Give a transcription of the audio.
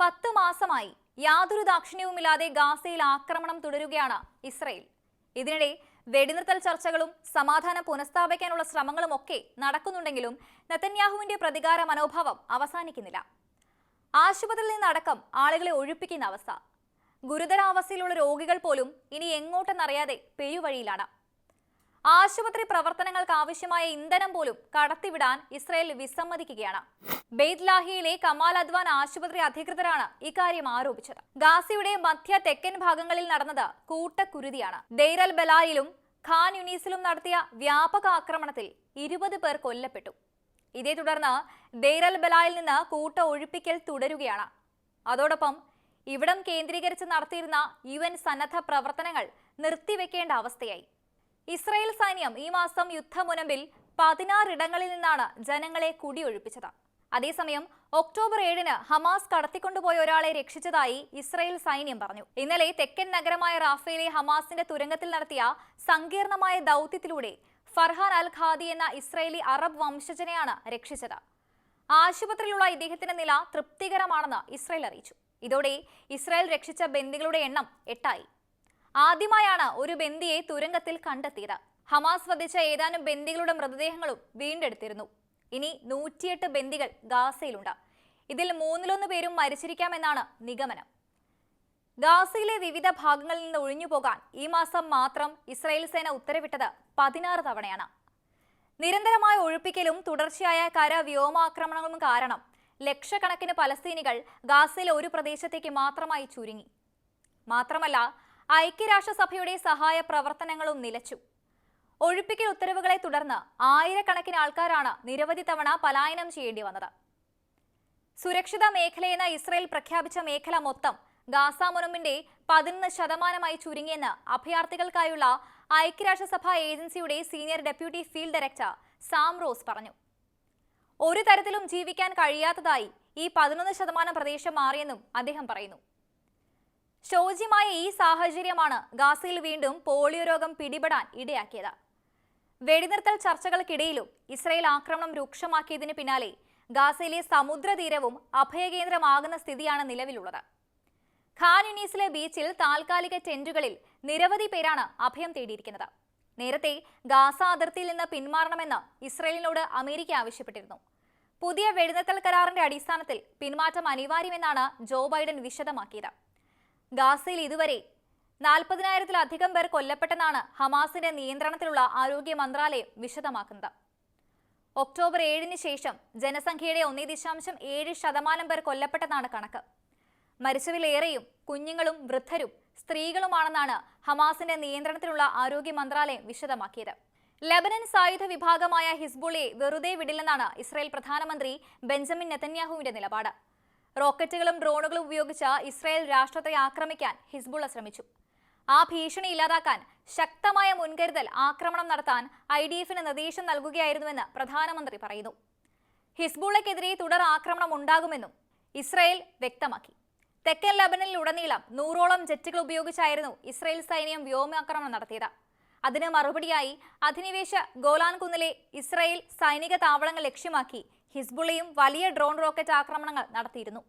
പത്ത് മാസമായി യാതൊരു ദാക്ഷിണ്യവുമില്ലാതെ ഗാസയിൽ ആക്രമണം തുടരുകയാണ് ഇസ്രയേൽ. ഇതിനിടെ വെടിനിർത്തൽ ചർച്ചകളും സമാധാനം പുനഃസ്ഥാപിക്കാനുള്ള ശ്രമങ്ങളും ഒക്കെ നടക്കുന്നുണ്ടെങ്കിലും നെതന്യാഹുവിന്റെ പ്രതികാര മനോഭാവം അവസാനിക്കുന്നില്ല. ആശുപത്രിയിൽ നിന്നടക്കം ആളുകളെ ഒഴിപ്പിക്കുന്ന അവസ്ഥ. ഗുരുതരാവസ്ഥയിലുള്ള രോഗികൾ പോലും ഇനി എങ്ങോട്ടെന്നറിയാതെ പെരുവഴിയിലാണ് ആശുപത്രി പ്രവർത്തനങ്ങൾക്ക് ആവശ്യമായ ഇന്ധനം പോലും കടത്തിവിടാൻ ഇസ്രായേൽ വിസമ്മതിക്കുകയാണ്. ബെയ്ത്ലാഹിയിലെ കമാൽ അദ്വാൻ ആശുപത്രി അധികൃതരാണ് ഇക്കാര്യം ആരോപിച്ചത്. ഗാസയുടെ മധ്യ തെക്കൻ ഭാഗങ്ങളിൽ നടന്നത് കൂട്ടക്കുരുതിയാണ്. ദൈരൽ ബലായിലും ഖാൻ യുനീസിലും നടത്തിയ വ്യാപക ആക്രമണത്തിൽ ഇരുപത് പേർ കൊല്ലപ്പെട്ടു. ഇതേ തുടർന്ന് ദൈരൽ ബലായിൽ നിന്ന് കൂട്ട ഒഴിപ്പിക്കൽ തുടരുകയാണ്. അതോടൊപ്പം ഇവിടം കേന്ദ്രീകരിച്ച് നടത്തിയിരുന്ന യു സന്നദ്ധ പ്രവർത്തനങ്ങൾ നിർത്തിവെക്കേണ്ട അവസ്ഥയായി. ഇസ്രായേൽ സൈന്യം ഈ മാസം യുദ്ധമുനമ്പിൽ പതിനാറിടങ്ങളിൽ നിന്നാണ് ജനങ്ങളെ കുടിയൊഴിപ്പിച്ചത്. അതേസമയം ഒക്ടോബർ ഏഴിന് ഹമാസ് കടത്തിക്കൊണ്ടുപോയ ഒരാളെ രക്ഷിച്ചതായി ഇസ്രയേൽ സൈന്യം പറഞ്ഞു. ഇന്നലെ തെക്കൻ നഗരമായ റാഫേലെ ഹമാസിന്റെ തുരങ്കത്തിൽ നടത്തിയ സങ്കീർണമായ ദൗത്യത്തിലൂടെ ഫർഹാൻ അൽ ഖാദി എന്ന ഇസ്രയേലി അറബ് വംശജനെയാണ് രക്ഷിച്ചത്. ആശുപത്രിയിലുള്ള ഇദ്ദേഹത്തിന്റെ നില തൃപ്തികരമാണെന്ന് ഇസ്രയേൽ അറിയിച്ചു. ഇതോടെ ഇസ്രായേൽ രക്ഷിച്ച ബന്ദികളുടെ എണ്ണം എട്ടായി. ആദ്യമായാണ് ഒരു ബന്ദിയെ തുരങ്കത്തിൽ കണ്ടെത്തിയത്. ഹമാസ് വധിച്ച ഏതാനും ബന്ദികളുടെ മൃതദേഹങ്ങളും വീണ്ടെടുത്തിരുന്നു. ഇനി നൂറ്റിയെട്ട് ബന്ദികൾ ഗാസയിലുണ്ട്. ഇതിൽ മൂന്നിലൊന്ന് പേരും മരിച്ചിരിക്കാമെന്നാണ് നിഗമനം. ഗാസയിലെ വിവിധ ഭാഗങ്ങളിൽ നിന്ന് ഒഴിഞ്ഞുപോകാൻ ഈ മാസം മാത്രം ഇസ്രായേൽ സേന ഉത്തരവിട്ടത് പതിനാറ് തവണയാണ്. നിരന്തരമായ ഒഴിപ്പിക്കലും തുടർച്ചയായ കര വ്യോമാക്രമണങ്ങളും കാരണം ലക്ഷക്കണക്കിന് പലസ്തീനികൾ ഗാസയിലെ ഒരു പ്രദേശത്തേക്ക് മാത്രമായി ചുരുങ്ങി. മാത്രമല്ല ഐക്യരാഷ്ട്രസഭയുടെ സഹായ പ്രവർത്തനങ്ങളും നിലച്ചു. ഒഴിപ്പിക്കൽ ഉത്തരവുകളെ തുടർന്ന് ആയിരക്കണക്കിന് ആൾക്കാരാണ് നിരവധി തവണ പലായനം ചെയ്യേണ്ടി വന്നത്. സുരക്ഷിത മേഖലയെന്ന് ഇസ്രയേൽ പ്രഖ്യാപിച്ച മേഖല മൊത്തം ഗാസ മുനമ്പിന്റെ പതിനൊന്ന് ശതമാനമായി ചുരുങ്ങിയെന്ന് അഭയാർത്ഥികൾക്കായുള്ള ഐക്യരാഷ്ട്രസഭ ഏജൻസിയുടെ senior deputy field director Sam Rose പറഞ്ഞു. ഒരു തരത്തിലും ജീവിക്കാൻ കഴിയാത്തതായി ഈ പതിനൊന്ന് ശതമാനം പ്രദേശം മാറിയെന്നും അദ്ദേഹം പറയുന്നു. ശോച്യമായ ഈ സാഹചര്യമാണ് ഗാസയിൽ വീണ്ടും പോളിയോ രോഗം പിടിപെടാൻ ഇടയാക്കിയത്. വെടിനിർത്തൽ ചർച്ചകൾക്കിടയിലും ഇസ്രയേൽ ആക്രമണം രൂക്ഷമാക്കിയതിന് പിന്നാലെ ഗാസയിലെ സമുദ്രതീരവും അഭയകേന്ദ്രമാകുന്ന സ്ഥിതിയാണ് നിലവിലുള്ളത്. ഖാൻ യുനീസിലെ ബീച്ചിൽ താൽക്കാലിക ടെന്റുകളിൽ നിരവധി പേരാണ് അഭയം തേടിയിരിക്കുന്നത്. നേരത്തെ ഗാസ അതിർത്തിയിൽ നിന്ന് പിന്മാറണമെന്ന് ഇസ്രയേലിനോട് അമേരിക്ക ആവശ്യപ്പെട്ടിരുന്നു. പുതിയ വെടിനിർത്തൽ കരാറിന്റെ അടിസ്ഥാനത്തിൽ പിന്മാറ്റം അനിവാര്യമെന്നാണ് ജോ ബൈഡൻ വിശദമാക്കിയത്. ഗാസയിൽ ഇതുവരെ നാൽപ്പതിനായിരത്തിലധികം പേർ കൊല്ലപ്പെട്ടെന്നാണ് ഹമാസിന്റെ നിയന്ത്രണത്തിലുള്ള ആരോഗ്യ മന്ത്രാലയം വിശദമാക്കുന്നത്. ഒക്ടോബർ ഏഴിന് ശേഷം ജനസംഖ്യയുടെ ഒന്നേ ദശാംശം ഏഴ് ശതമാനം പേർ കൊല്ലപ്പെട്ടെന്നാണ് കണക്ക്. മരിച്ചവരിലേറെയും കുഞ്ഞുങ്ങളും വൃദ്ധരും സ്ത്രീകളുമാണെന്നാണ് ഹമാസിന്റെ നിയന്ത്രണത്തിലുള്ള ആരോഗ്യ മന്ത്രാലയം വിശദമാക്കിയത്. ലബനൻ സായുധ വിഭാഗമായ ഹിസ്ബുളെ വെറുതെ വിടില്ലെന്നാണ് ഇസ്രായേൽ പ്രധാനമന്ത്രി ബെഞ്ചമിൻ നെതന്യാഹുവിന്റെ നിലപാട്. റോക്കറ്റുകളും ഡ്രോണുകളും ഉപയോഗിച്ച് ഇസ്രായേൽ രാഷ്ട്രത്തെ ആക്രമിക്കാൻ ഹിസ്ബുള്ള ശ്രമിച്ചു. ആ ഭീഷണി ഇല്ലാതാക്കാൻ ശക്തമായ മുൻകരുതൽ ആക്രമണം നടത്താൻ ഐ ഡി എഫിന് നിർദ്ദേശം നൽകുകയായിരുന്നുവെന്ന് പ്രധാനമന്ത്രി പറയുന്നു. ഹിസ്ബുള്ളക്കെതിരെ തുടർ ആക്രമണം ഉണ്ടാകുമെന്നും ഇസ്രായേൽ വ്യക്തമാക്കി. തെക്കൻ ലബനനിലുടനീളം നൂറോളം ജെറ്റുകൾ ഉപയോഗിച്ചായിരുന്നു ഇസ്രായേൽ സൈന്യം വ്യോമാക്രമണം നടത്തിയത്. അതിന് മറുപടിയായി അധിനിവേശ ഗോലാൻ കുന്നിലെ ഇസ്രായേൽ സൈനിക താവളങ്ങൾ ലക്ഷ്യമാക്കി ഹിസ്ബുള്ളയും വലിയ ഡ്രോൺ റോക്കറ്റ് ആക്രമണങ്ങൾ നടത്തിയിരുന്നു.